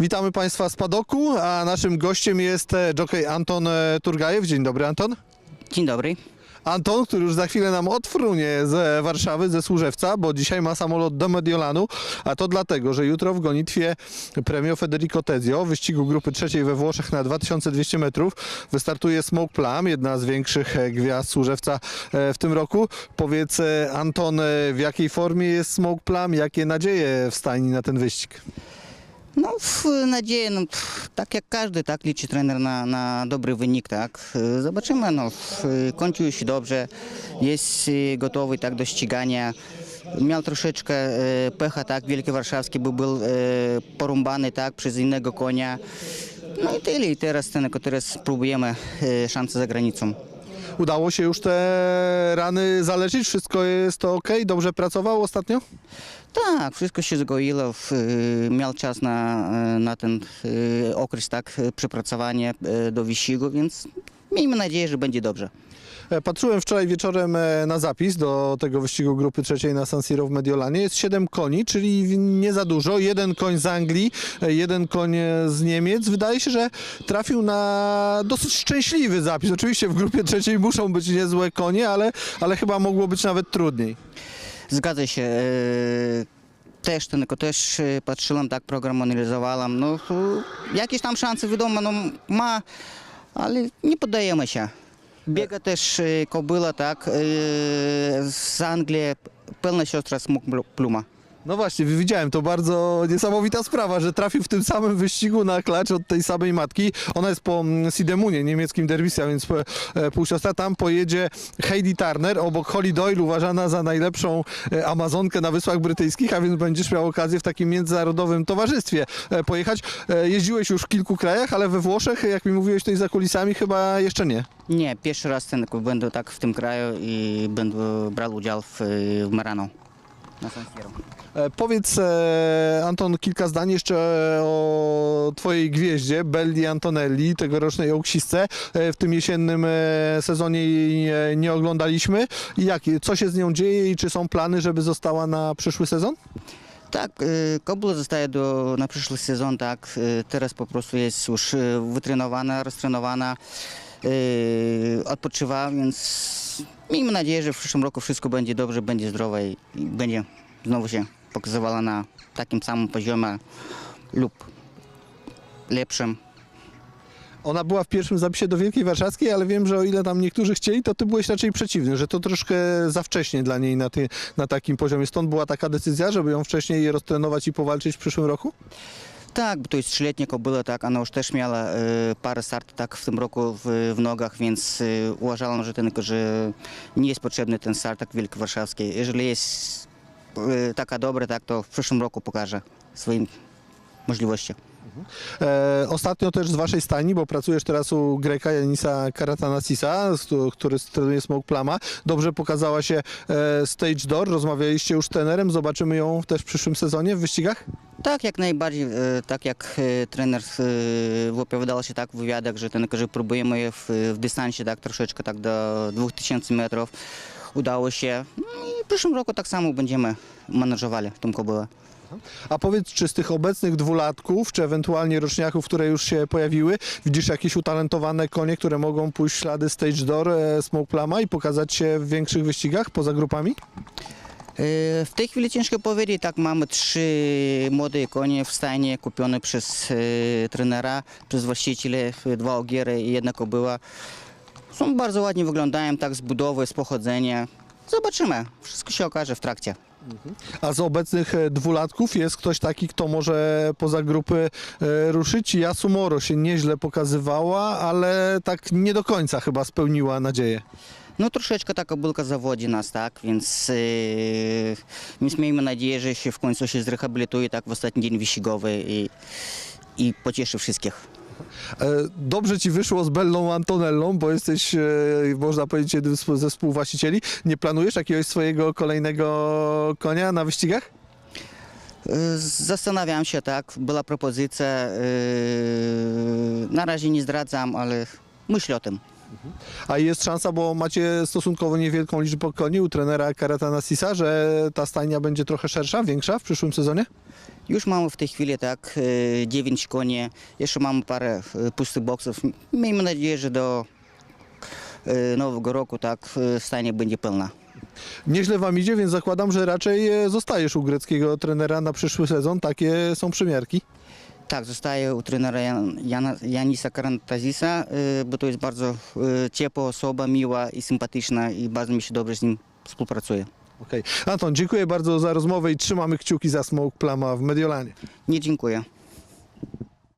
Witamy Państwa z Padoku, a naszym gościem jest e, jockey Anton e, Turgajew. Dzień dobry Anton. Dzień dobry. Anton, który już za chwilę nam odfrunie z Warszawy, ze Służewca, bo dzisiaj ma samolot do Mediolanu, a to dlatego, że jutro w gonitwie Premio Federico Tezio, wyścigu grupy trzeciej we Włoszech na 2200 metrów, wystartuje Smoke Plum, jedna z większych e, gwiazd Służewca w tym roku. Powiedz Anton, w jakiej formie jest Smoke Plum, jakie nadzieje w stajni na ten wyścig? No, nadzieję, no, tak jak każdy, tak liczy trener na, na dobry wynik, tak. Y, Zobaczymy, no, kończył się dobrze, jest y, gotowy tak do ścigania. Miał troszeczkę e, pecha, tak, Wielki Warszawski, bo był e, porumbany, tak, przez innego konia. No i tyle, i teraz, ten, teraz próbujemy e, szanse za granicą. Udało się już te rany zaleczyć? Wszystko jest to ok? Dobrze pracował ostatnio? Tak, wszystko się zgoiło. y, Miał czas na, y, na ten y, okres tak, przepracowania do wyścigu, więc miejmy nadzieję, że będzie dobrze. E, Patrzyłem wczoraj wieczorem e, na zapis do tego wyścigu grupy trzeciej na San Siro w Mediolanie. Jest 7 koni, czyli nie za dużo. Jeden koń z Anglii, e, jeden koń z Niemiec. Wydaje się, że trafił na dosyć szczęśliwy zapis. Oczywiście w grupie trzeciej muszą być niezłe konie, ale, ale chyba mogło być nawet trudniej. Zgadza się. Też, ten, też patrzyłem, tak program analizowałem. No, jakieś tam szanse wiadomo, no, ma, ale nie poddajemy się. Biega też y, kobyla, tak, y, z Anglii, pełna siostra Smuk Pluma. No właśnie, widziałem, to bardzo niesamowita sprawa, że trafił w tym samym wyścigu na klacz od tej samej matki. Ona jest po mm, Sidemunie, niemieckim derbisja, więc e, półsiostra. Tam pojedzie Heidi Turner, obok Holly Doyle, uważana za najlepszą e, Amazonkę na Wyspach Brytyjskich, a więc będziesz miał okazję w takim międzynarodowym towarzystwie e, pojechać. E, Jeździłeś już w kilku krajach, ale we Włoszech, jak mi mówiłeś tutaj za kulisami, chyba jeszcze nie. Nie, pierwszy raz będę tak w tym kraju i będę brał udział w, w Marano. Na San Siro. E, Powiedz, e, Anton, kilka zdań jeszcze o Twojej gwieździe, Belli Antonelli, tegorocznej Auksisce. E, W tym jesiennym e, sezonie jej e, nie oglądaliśmy. I Jak, co się z nią dzieje i czy są plany, żeby została na przyszły sezon? Tak, kobla zostaje do, na przyszły sezon, tak, teraz po prostu jest już wytrenowana, roztrenowana, odpoczywa, więc miejmy nadzieję, że w przyszłym roku wszystko będzie dobrze, będzie zdrowa i, i będzie znowu się pokazywała na takim samym poziomie lub lepszym. Ona była w pierwszym zapisie do Wielkiej Warszawskiej, ale wiem, że o ile tam niektórzy chcieli, to Ty byłeś raczej przeciwny, że to troszkę za wcześnie dla niej na, ty, na takim poziomie. Stąd była taka decyzja, żeby ją wcześniej roztrenować i powalczyć w przyszłym roku? Tak, to jest trzyletnia kobyla, tak, ona już też miała y, parę startów tak w tym roku w, nogach, więc y, uważałem, że, ten, że nie jest potrzebny ten start tak Wielki Warszawski. Jeżeli jest y, taka dobra, tak, to w przyszłym roku pokaże swoim możliwości. E, ostatnio też z waszej stajni, bo pracujesz teraz u Greka Janisa Karatanasisa, który trenuje Smoke Plama. Dobrze pokazała się e, Stage Door, rozmawialiście już z trenerem, zobaczymy ją też w przyszłym sezonie w wyścigach? Tak, jak najbardziej, y, tak jak y, trener y, wypowiadał się tak w wywiadach, że, ten, że próbujemy w, w dystansie tak troszeczkę tak do 2000 metrów. Udało się. No i w przyszłym roku tak samo będziemy menedżowali tą kobylę. A powiedz, czy z tych obecnych dwulatków, czy ewentualnie roczniaków, które już się pojawiły, widzisz jakieś utalentowane konie, które mogą pójść ślady Stage Door, e, Smoke Plama i pokazać się w większych wyścigach poza grupami? E, W tej chwili ciężko powiedzieć, tak mamy trzy młode konie w stanie kupione przez e, trenera, przez właściciela, e, dwa ogiery i jedna kobyła. Są bardzo ładnie wyglądają, tak z budowy, z pochodzenia. Zobaczymy, wszystko się okaże w trakcie. A z obecnych e, dwulatków jest ktoś taki, kto może poza grupy e, ruszyć? Yasumoro się nieźle pokazywała, ale tak nie do końca chyba spełniła nadzieję. No kobylka zawodzi nas, tak, więc e, więc miejmy nadzieję, że się w końcu się zrehabilituje tak w ostatni dzień wyścigowy i, i pocieszy wszystkich. E, Dobrze ci wyszło z Bellą Antonellą, bo jesteś, e, można powiedzieć, jednym z- ze współwłaścicieli. Nie planujesz jakiegoś swojego kolejnego konia na wyścigach? E, Zastanawiam się, tak, była propozycja, e, na razie nie zdradzam, ale myślę o tym. A jest szansa, bo macie stosunkowo niewielką liczbę koni u trenera Karatana Sisa, że ta stajnia będzie trochę szersza, większa w przyszłym sezonie? Już mamy w tej chwili tak e, 9 koni, jeszcze mamy parę e, pustych boksów. Miejmy nadzieję, że do e, nowego roku tak e, stanie będzie pełna. Nieźle wam idzie, więc zakładam, że raczej e, zostajesz u greckiego trenera na przyszły sezon. Takie są przymiarki. Tak, zostaję u trenera Jan, Jana, Janisa Karantazisa, e, bo to jest bardzo e, ciepła osoba, miła i sympatyczna i bardzo mi się dobrze z nim współpracuje. Okej. Anton, dziękuję bardzo za rozmowę i trzymamy kciuki za Smoke Plama w Mediolanie. Nie dziękuję.